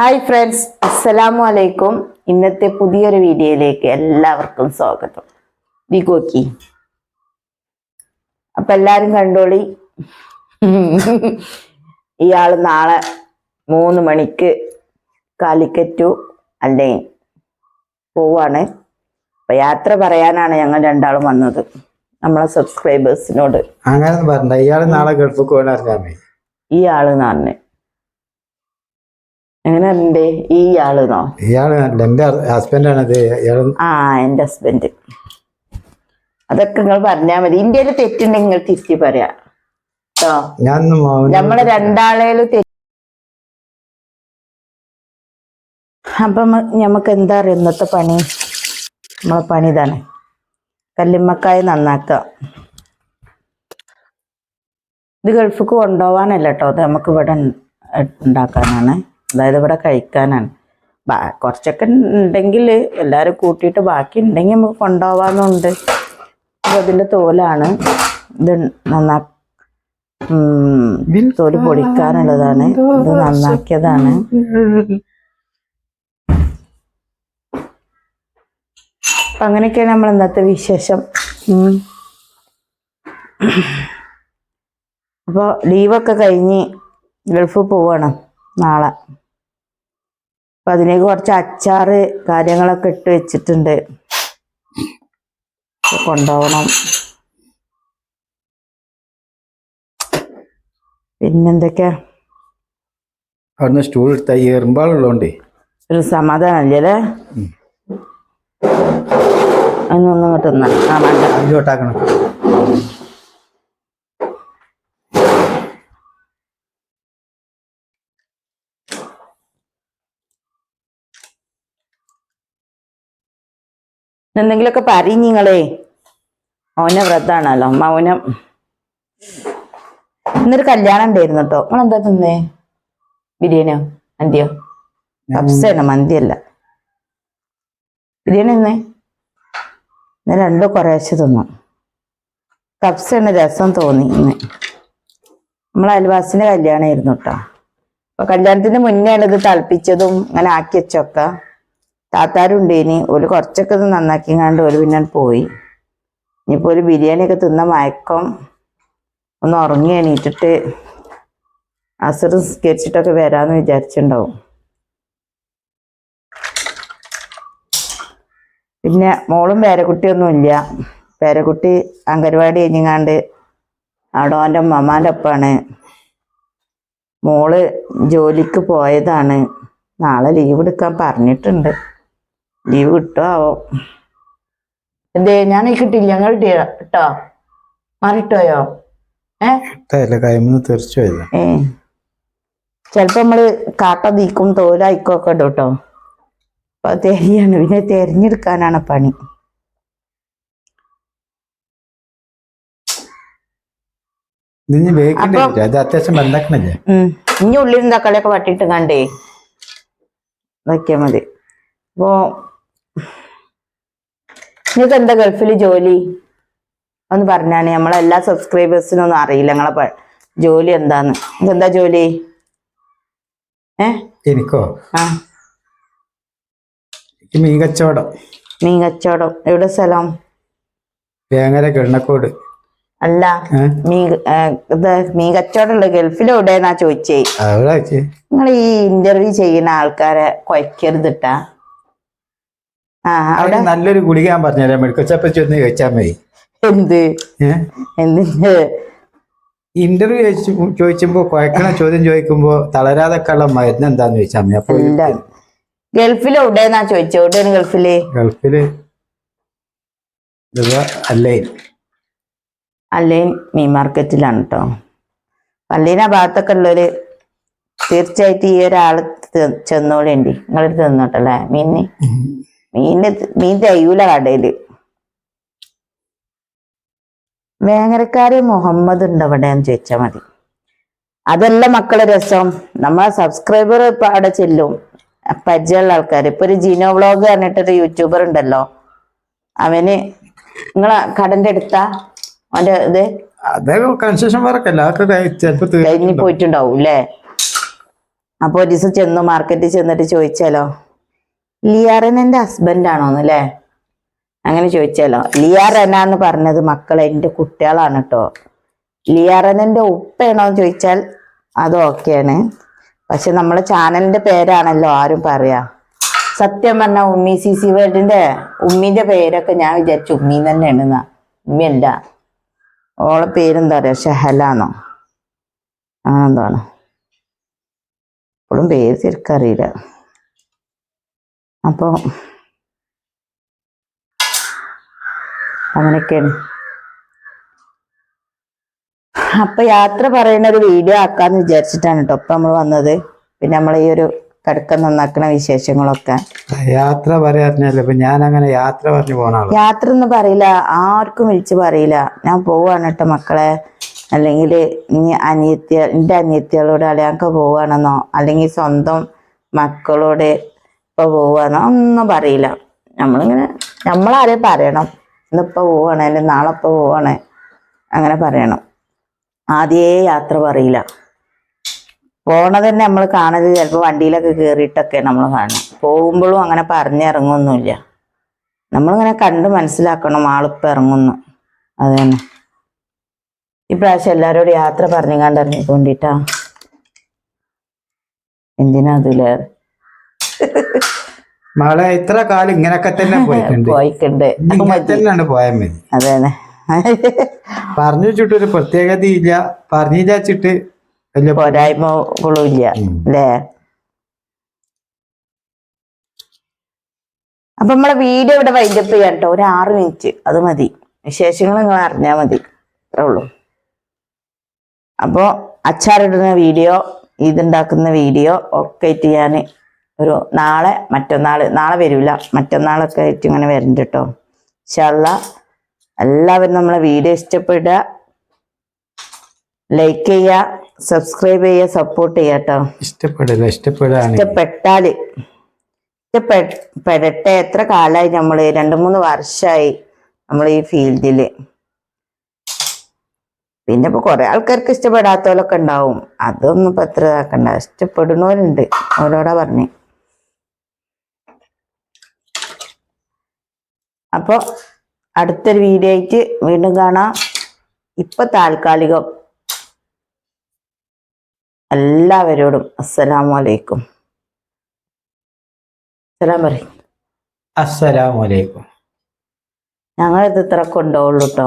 Hi friends അസ്സലാമു അലൈക്കും ഇന്നത്തെ പുതിയൊരു വീഡിയോയിലേക്ക് എല്ലാവർക്കും സ്വാഗതം. ദിഗോക്കി അപ്പൊ എല്ലാരും കണ്ടോളി. ഇയാൾ നാളെ മൂന്ന് മണിക്ക് കാലിക്കറ്റു അല്ലേ? പോവാണ്. അപ്പൊ യാത്ര പറയാനാണ് ഞങ്ങൾ രണ്ടാളും വന്നത്. നമ്മളെ സബ്സ്ക്രൈബേഴ്സിനോട് അങ്ങനെ പറഞ്ഞ ഇയാൾ നാളെ ഗൾഫ് പോകാൻ ഈ നാന്നെ എങ്ങനെ ആളെന്നോ ഇയാൾ എന്റെ ഹസ്ബൻഡാണ് ആ ഹസ്ബൻഡ്. അതൊക്കെ നിങ്ങൾ പറഞ്ഞാ മതി. ഇന്ത്യയിൽ തെറ്റുണ്ടെങ്കിൽ നിങ്ങൾ തിരിച്ചു പറയാ. കേട്ടോ നമ്മളെ രണ്ടാളേലും തെറ്റ് അപ്പം നമുക്ക് എന്താ അറിയാം? ഇന്നത്തെ പണി. നമ്മളെ പണി ഇതാണ്. കല്ലുമ്മക്കായ നന്നാക്കുക ഇത് ഗൾഫിക്ക് കൊണ്ടുപോകാനല്ല കേട്ടോ അത് നമുക്ക് ഇവിടെ ഉണ്ടാക്കാനാണ് അതായത് ഇവിടെ കഴിക്കാനാണ്. ബാ കുറച്ചൊക്കെ ഉണ്ടെങ്കിൽ എല്ലാവരും കൂട്ടിയിട്ട് ബാക്കി ഉണ്ടെങ്കിൽ നമുക്ക് കൊണ്ടുപോകാമെന്നുണ്ട് അപ്പോൾ അതിന്റെ തോലാണ്. ഇത് നന്നാ ഉം, തോൽ പൊടിക്കാനുള്ളതാണ്. ഇത് നന്നാക്കിയതാണ്. അപ്പം അങ്ങനെയൊക്കെയാണ് നമ്മൾ ഇന്നത്തെ വിശേഷം. അപ്പോൾ ലീവൊക്കെ കഴിഞ്ഞ് ഗൾഫ് പോവാണ് നാളെ. അപ്പം അതിലേക്ക് കുറച്ച് അച്ചാറ് കാര്യങ്ങളൊക്കെ ഇട്ട് വെച്ചിട്ടുണ്ട്. കൊണ്ടുപോകണം. പിന്നെന്തൊക്കെയാ? അവിടുന്ന് സ്റ്റൂൾ എടുത്ത എറുമ്പാളുള്ളതുകൊണ്ടേ ഒരു സമാധാനമല്ലേ അല്ലേ അതിനൊന്നും ഇങ്ങോട്ട് തിന്നാ ആ വേണ്ട എന്തെങ്കിലുമൊക്കെ പറയും നിങ്ങളെ. മൗന വ്രതാണല്ലോ മൗനം ഇന്നൊരു കല്യാണം ഉണ്ടായിരുന്നു കേട്ടോ നിങ്ങൾ എന്താ തിന്നേ? ബിരിയാണിയോ? മന്തിയോ? കപ്സയാണ് മന്തിയല്ല ബിരിയാണി തിന്നേ? ഇന്ന് രണ്ടോ കുറേശ്ശെ തിന്നു. കപ്സയാണ് രസം തോന്നി ഇന്ന്. നമ്മളെ അയൽവാസിന്റെ കല്യാണമായിരുന്നു കേട്ടോ അപ്പൊ കല്യാണത്തിന് മുന്നെയാണ് ഇത് തിളപ്പിച്ചതും അങ്ങനെ ആക്കി വെച്ചൊക്കെ താത്താരുണ്ടേനി. ഒരു കുറച്ചൊക്കെ ഇത് കണ്ട് ഒരു പിന്നെ പോയി. ഇനിയിപ്പോൾ ഒരു ബിരിയാണിയൊക്കെ തിന്ന മയക്കം. ഒന്ന് ഉറങ്ങി എണീറ്റിട്ട് അസുറ സ്കരിച്ചിട്ടൊക്കെ വരാമെന്ന് വിചാരിച്ചിട്ടുണ്ടാവും പിന്നെ മോളും പേരക്കുട്ടിയൊന്നുമില്ല പേരക്കുട്ടി അംഗൻവാടി കഴിഞ്ഞാണ്ട് അവിടെ ഓന്റെ ഒപ്പമാണ് മോൾ ജോലിക്ക് പോയതാണ്. നാളെ ലീവ് എടുക്കാൻ പറഞ്ഞിട്ടുണ്ട്. ലീവ് കിട്ടാവോ എന്തേ ഞാൻ കിട്ടില്ല ഞങ്ങൾ കിട്ടിയ കേട്ടോ? മാറിട്ടോയോ ചിലപ്പോ നമ്മൾ കാട്ട നീക്കും തോലായിക്കും ഒക്കെ ഇടും കേട്ടോ അപ്പൊ തെരിയാണ്. പിന്നെ തെരഞ്ഞെടുക്കാനാണ് പണി. ഇനി ഉള്ളിലും തക്കാളിയൊക്കെ വട്ടിട്ട് കണ്ടേ. നോക്കിയാ മതി. അപ്പോ നിങ്ങൾക്ക് എന്താ ഗൾഫിൽ ജോലി? ഒന്ന് പറഞ്ഞാണ് നമ്മളെല്ലാ സബ്സ്ക്രൈബേഴ്സിനും ഒന്നും അറിയില്ല. ഞങ്ങളെ ജോലി എന്താന്ന്? എന്താ ജോലി? ഏ? എനിക്കോ? ആ. മീൻ കച്ചവടം മീൻ കച്ചവടം എവിടെ സ്ഥലം? വേങ്ങര കിണ്ണക്കോട് അല്ല മീൻ മീൻ കച്ചവടം ഉള്ള ഗൾഫിൽ എവിടെയെന്നാ ചോദിച്ചേ. നിങ്ങൾ ഈ ഇന്റർവ്യൂ ചെയ്യുന്ന ആൾക്കാരെ കുഴക്കരുതിട്ടാ അവിടെ നല്ലൊരു ഗുളിക ഞാൻ പറഞ്ഞുതരാം. മെഡിക്കൽ ഷോപ്പിൽ ചെന്ന് ചോദിച്ചാൽ മതി. എന്ത്? എന്തിന്റെ ഇന്റർവ്യൂ ചോദിച്ചു ചോദിക്കുമ്പോ കുഴക്കണ ചോദ്യം ചോദിക്കുമ്പോ തളരാതെ കള്ള മരുന്ന് എന്താന്ന് ചോദിച്ചാൽ മതി. അപ്പൊ ഗൾഫിൽ എവിടെയെന്നാ ചോദിച്ചത് എവിടെയാണ് ഗൾഫിൽ? ഗൾഫിൽ അല്ലേ അല്ലേ മീൻ മാർക്കറ്റിലാണ് കേട്ടോ പള്ളീന ഭാഗത്തൊക്കെ ഉള്ളൊരു തീർച്ചയായിട്ടും ഈ ഒരാൾ ചെന്നോളി ചെന്നോളേണ്ടി. നിങ്ങളടുത്ത് തിന്നോട്ടല്ലേ മീനിന്? മീന് മീൻ തയ്യൂല കടയിൽ. വേങ്ങരക്കാര് മുഹമ്മദ് ഉണ്ട് ചോദിച്ചാൽ മതി. അതല്ല മക്കളെ രസം. നമ്മളെ സബ്സ്ക്രൈബർ ഇപ്പൊ അവിടെ ചെല്ലും. പരിചയമുള്ള ആൾക്കാർ ഇപ്പൊ ഒരു ജിനോ വ്ളോഗ് പറഞ്ഞിട്ടൊരു യൂട്യൂബർ ഉണ്ടല്ലോ. അവന് നിങ്ങളെ കടന്റെ അടുത്താ? അവന്റെ ഇത്? ചിലപ്പോ തീർന്നു കഴിഞ്ഞ് പോയിട്ടുണ്ടാവും അല്ലേ അപ്പൊ ഒരു ദിവസം ചെന്നു മാർക്കറ്റിൽ ചെന്നിട്ട് ചോദിച്ചാലോ? ലിയാറൻ എന്റെ ഹസ്ബൻഡാണോന്ന് അല്ലേ അങ്ങനെ ചോദിച്ചാലോ ലിയാറന എന്ന് പറഞ്ഞത് മക്കളെ എന്റെ കുട്ടികളാണ് കേട്ടോ ലിയാറനന്റെ ഉപ്പയാണോ എന്ന് ചോദിച്ചാൽ അത് ഓക്കെയാണ് പക്ഷെ നമ്മളെ ചാനലിന്റെ പേരാണല്ലോ ആരും പറയാ. സത്യം പറഞ്ഞ ഉമ്മി സി സി വേൾഡിന്റെ ഉമ്മിന്റെ പേരൊക്കെ ഞാൻ വിചാരിച്ചു ഉമ്മി തന്നെയാണ് എന്നാ ഉമ്മിയല്ല. ഓളെ പേരെന്താ പറയാ ഷഹലാന്നോ ആ എന്താണ്? ഇപ്പോഴും പേര് ശരിക്കറിയില്ല. അപ്പൊ അങ്ങനെയൊക്കെയാണ് അപ്പൊ യാത്ര പറയുന്ന ഒരു വീഡിയോ ആക്കാന്ന് വിചാരിച്ചിട്ടാണ് കേട്ടോ ഇപ്പൊ നമ്മൾ വന്നത്. പിന്നെ നമ്മൾ ഈ ഒരു കടുക്ക നന്നാക്കണ വിശേഷങ്ങളൊക്കെ. യാത്ര പറയാറില്ല ഇപ്പൊ ഞാൻ അങ്ങനെ യാത്ര പറഞ്ഞു പോകണം യാത്ര ഒന്നും പറയില്ല. ആർക്കും വിളിച്ച് പറയില്ല. ഞാൻ പോവാണ് കേട്ടോ മക്കളെ. അല്ലെങ്കിൽ ഇനി അനിയത്തിയ എന്റെ അനിയത്തികളോട് അല്ലെങ്കിൽ പോവാണെന്നോ അല്ലെങ്കിൽ സ്വന്തം മക്കളോട് ഇപ്പൊ പോവാന്ന് ഒന്നും പറയില്ല. നമ്മളിങ്ങനെ നമ്മളാരെയും പറയണം. ഇന്നിപ്പോൾ പോവാണ് അല്ലെങ്കിൽ നാളെ ഇപ്പോൾ പോവാണ്. അങ്ങനെ പറയണം. ആദ്യേ യാത്ര പറയില്ല. പോണത് തന്നെ നമ്മൾ കാണുന്നത് ചിലപ്പോൾ വണ്ടിയിലൊക്കെ കയറിയിട്ടൊക്കെ നമ്മൾ കാണണം പോകുമ്പോഴും അങ്ങനെ പറഞ്ഞിറങ്ങൊന്നുമില്ല. നമ്മളിങ്ങനെ കണ്ട് മനസ്സിലാക്കണം ആളിപ്പോൾ ഇറങ്ങുന്നു. അത് തന്നെ. ഇപ്രാവശ്യം എല്ലാവരോടും യാത്ര പറഞ്ഞു കണ്ട് ഇറങ്ങിക്കൊണ്ടിട്ടാ എന്തിനാ അതിൽ മകളെ ഇത്ര കാലം ഇങ്ങനൊക്കെ തന്നെ പോയിട്ടുണ്ട്. പോയിട്ടുണ്ട്. ഇനി ഇങ്ങനെ തന്നെയാണ് പോയാൽ മതി. അതെ പറഞ്ഞു വെച്ചിട്ട് ഒരു പ്രത്യേകത ഇല്ല. പറഞ്ഞു വെച്ചിട്ട് വലിയ പോരായ്മകളും ഇല്ല. ഉം. അല്ലേ? അപ്പൊ നമ്മളെ വീഡിയോ ഇവിടെ വൈൻഡപ്പ് ചെയ്യാം കേട്ടോ. ഒരു ആറ് മിനിറ്റ് അത് മതി. വിശേഷങ്ങൾ നിങ്ങൾ അറിഞ്ഞാൽ മതി. അത്രേ ഉള്ളൂ. അപ്പോൾ അച്ചാറിടുന്ന വീഡിയോ ഇതുണ്ടാക്കുന്ന വീഡിയോ ഒക്കെ ആയിട്ട് ഞാൻ ഒരു നാളെ മറ്റന്നാൾ നാളെ വരില്ല മറ്റന്നാളൊക്കെ ആയിട്ട് ഇങ്ങനെ വരുന്നുണ്ട് കേട്ടോ ഇൻഷാല്ല എല്ലാവരും നമ്മളെ വീഡിയോ ഇഷ്ടപ്പെടുക. ലൈക്ക് ചെയ്യുക. സബ്സ്ക്രൈബ് ചെയ്യുക. സപ്പോർട്ട് ചെയ്യുക കേട്ടോ ഇഷ്ടപ്പെടില്ല ഇഷ്ടപ്പെട്ടാൽ. ഇഷ്ടപ്പെടട്ടെ. എത്ര കാലമായി നമ്മൾ? രണ്ടു മൂന്ന് വർഷമായി നമ്മൾ ഈ ഫീൽഡിൽ. പിന്നെ ഇപ്പൊ കുറെ ആൾക്കാർക്ക് ഇഷ്ടപ്പെടാത്തവരൊക്കെ ഉണ്ടാവും അതൊന്നും ഇപ്പൊ എത്ര ഇതാക്കണ്ട. ഇഷ്ടപ്പെടുന്നവരുണ്ട് അവരോടാ പറഞ്ഞു. അപ്പൊ അടുത്തൊരു വീഡിയോ ആയിട്ട് വീണ്ടും കാണാം. ഇപ്പം താൽക്കാലികം. എല്ലാവരോടും അസ്സലാമു അലൈക്കും. സലാം പറയും. അസ്സലാമലൈക്കും ഞങ്ങളിത് ഇത്ര കൊണ്ടുപോകുള്ളൂ കേട്ടോ